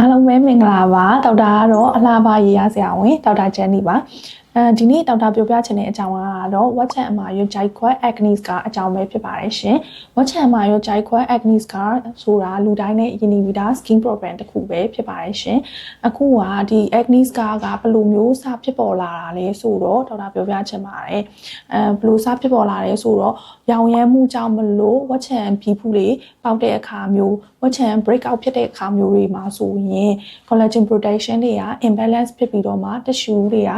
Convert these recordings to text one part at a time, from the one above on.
အားလုံးပဲမင်္ဂလာပါဒေါက်တာကတော့အလားပါရေးရဆရာဝန်ဒေါက်တာဂျန်နီပါအဲဒီနေ့ဒေါက်တာပြောပြချင်တဲ့အကြောင်းကတော့ WhatsApp အမှာရွကြိုက်ခွက် acne ကအကြောင်းပဲဖြစ်ပါတယ်ရှင် WhatsApp အမှာရွကြိုက်ခွက် acne ကဆိုတာလူတိုင်းနဲ့ယဉ်နီဗီတာ skin problem တစ်ခုပဲဖြစ်ပါတယ်ရှင်အခုကဒီ acne ကကဘယ်လိုမျိုးစဖြစ်ပေါ်လာတာလဲဆိုတော့ဒေါက်တာပြောပြချင်ပါတယ်အဲဘယ်လိုစဖြစ်ပေါ်လာလဲဆိုတော့ရောင်ရမ်းမှုကြောင့်မလို့ WhatsApp 皮膚တွေပေါက်တဲ့အခါမျိုး WhatsApp break out ဖြစ်တဲ့အခါမျိုးတွေမှာဆိုရင် collagen protection တွေက imbalance ဖြစ်ပြီးတော့မှ tissue တွေက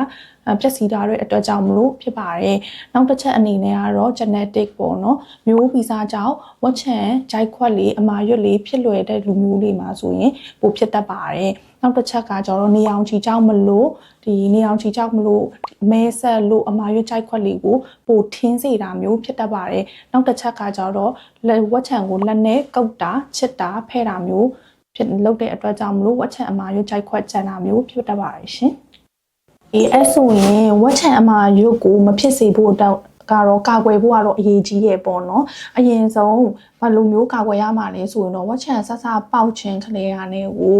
ပျက်စီးတာတွေအတွက်ကြောင့်မလို့ဖြစ်ပါတယ်။နောက်တစ်ချက်အနေနဲ့ကတော့ genetic ပေါ့နော်။မျိုးဗီဇကြောင့်ဝက်ချန်ဂျိုက်ခွက်လေးအမာရွက်လေးဖြစ်လွယ်တဲ့လူမျိုးတွေမှာဆိုရင်ပိုဖြစ်တတ်ပါတယ်။နောက်တစ်ချက်ကကျတော့နေအောင်ချီကြောင့်မလို့ဒီနေအောင်ချီကြောင့်မလို့မဲဆက်လို့အမာရွက်ဂျိုက်ခွက်လေးကိုပိုထင်းစေတာမျိုးဖြစ်တတ်ပါတယ်။နောက်တစ်ချက်ကကျတော့လက်ဝက်ချန်ကိုလက်နဲ့ကုတ်တာချစ်တာဖဲ့တာမျိုးဖြစ်လုပ်တဲ့အတွက်ကြောင့်မလို့ဝက်ချန်အမာရွက်ဂျိုက်ခွက်ကျန်တာမျိုးဖြစ်တတ်ပါတယ်ရှင်။ အေးအဲ့ဆိုရင်ဝက်ချန်အမာရုပ်ကိုမဖြစ်စေဖို့တော့ကတော့ကာကွယ်ဖို့ကတော့အရေးကြီးရဲ့ပေါ့နော်အရင်ဆုံးဘာလိုမျိုးကာကွယ်ရမှာလဲဆိုရင်တော့ဝက်ချန်ဆက်ဆပေါက်ခြင်းကလေးရနဲ့ကို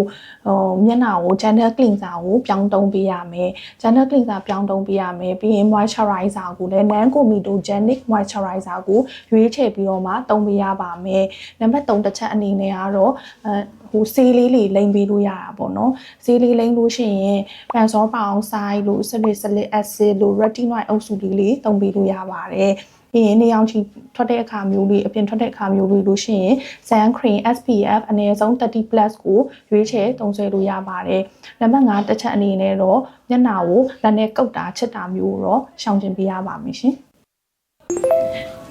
ဟိုမျက်နှာကို gentle cleanser ကိုပြောင်းတုံးပေးရမယ် gentle cleanser ပြောင်းတုံးပေးရမယ်ပြီးရင် moisturizer ကိုလည်း non comedogenic moisturizer ကိုရွေးချယ်ပြီးတော့မှတုံးပေးရပါမယ်နံပါတ်3တစ်ချက်အနေနဲ့ကတော့အဲ ဟိုဆေးလေးလေးလိမ့်ပေးလို့ရတာပေါ့နော်ဆေးလေးလိမ့်လို့ရှိရင်ပန်စောပေါင်ဆိုင်လို့ဆလစ်ဆလစ်အက်ဆစ်လို့ retinoid အုပ်စုလေးလေးသုံးပေးလို့ရပါတယ်ပြီးရင်နေအောင်ချီထွက်တဲ့အခါမျိုးလေးအပြင်ထွက်တဲ့အခါမျိုးလေးလို့ရှိရင် sun cream SPF အနည်းဆုံး30 plus ကိုရွေးချယ်သုံးစွဲလို့ရပါတယ်။နံပါတ်5တစ်ချက်အနေနဲ့တော့မျက်နှာကိုလက်နဲ့ကုတ်တာချစ်တာမျိုးတော့ရှောင်ကျဉ်ပေးရပါမယ်ရှင်။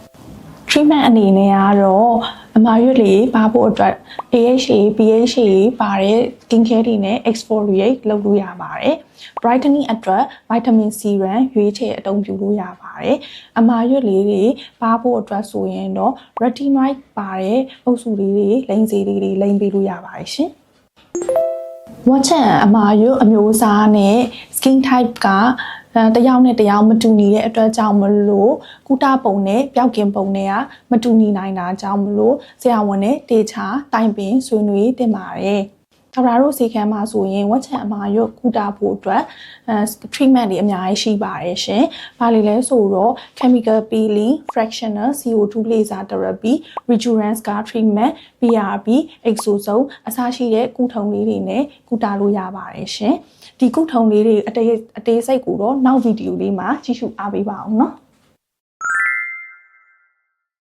treatment အနေနဲ့ကတော့အမာရွက်လေးပါဖို့အတွက် AHA PHA ပါတဲ့ skin care တွေနဲ့ exfoliate လုပ်လို့ရပါတယ်။ brightening အတွက် vitamin C ရန်ရွေးချယ်အသုံးပြုလို့ရပါတယ်။အမာရွက်လေးတွေပါဖို့အတွက်ဆိုရင်တော့ retinoid ပါတဲ့အုပ်စုလေးတွေလိမ့်စီလေးတွေလိမ့်ပေးလို့ရပါတယ်ရှင်။ watch အမာရွက်အမျိုးအစားနဲ့ skin type ကအဲတယောက်နဲ့တယောက်မတူညီတဲ့အတွက်ကြောင့်မလို့ကုတပုံနဲ့ပျောက်ကင်ပုံနဲ့ကမတူညီနိုင်တာကြောင့်မလို့ဆရာဝန်နဲ့တေချာတိုင်ပင်ဆွေးနွေးတင်ပါတယ် ဒေါက်တာတို့စီခံမှာဆိုရင်ဝက်ချံအမာရွတ်ကုတာဖို့အတွက်အဲ treatment တွေအများကြီးရှိပါတယ်ရှင်။ဘာလို့လဲဆိုတော့ chemical peeling, fractional CO2 laser therapy, recurrence scar treatment, PRP, exosome အစရှိတဲ့ကုထုံလေးတွေနဲ့ကုတာလို့ရပါတယ်ရှင်။ဒီကုထုံလေးတွေအတေးအသေးစိတ်ကိုတော့နောက်ဗီဒီယိုလေးမှာကြည့်ရှုအားပေးပါအောင်နော်။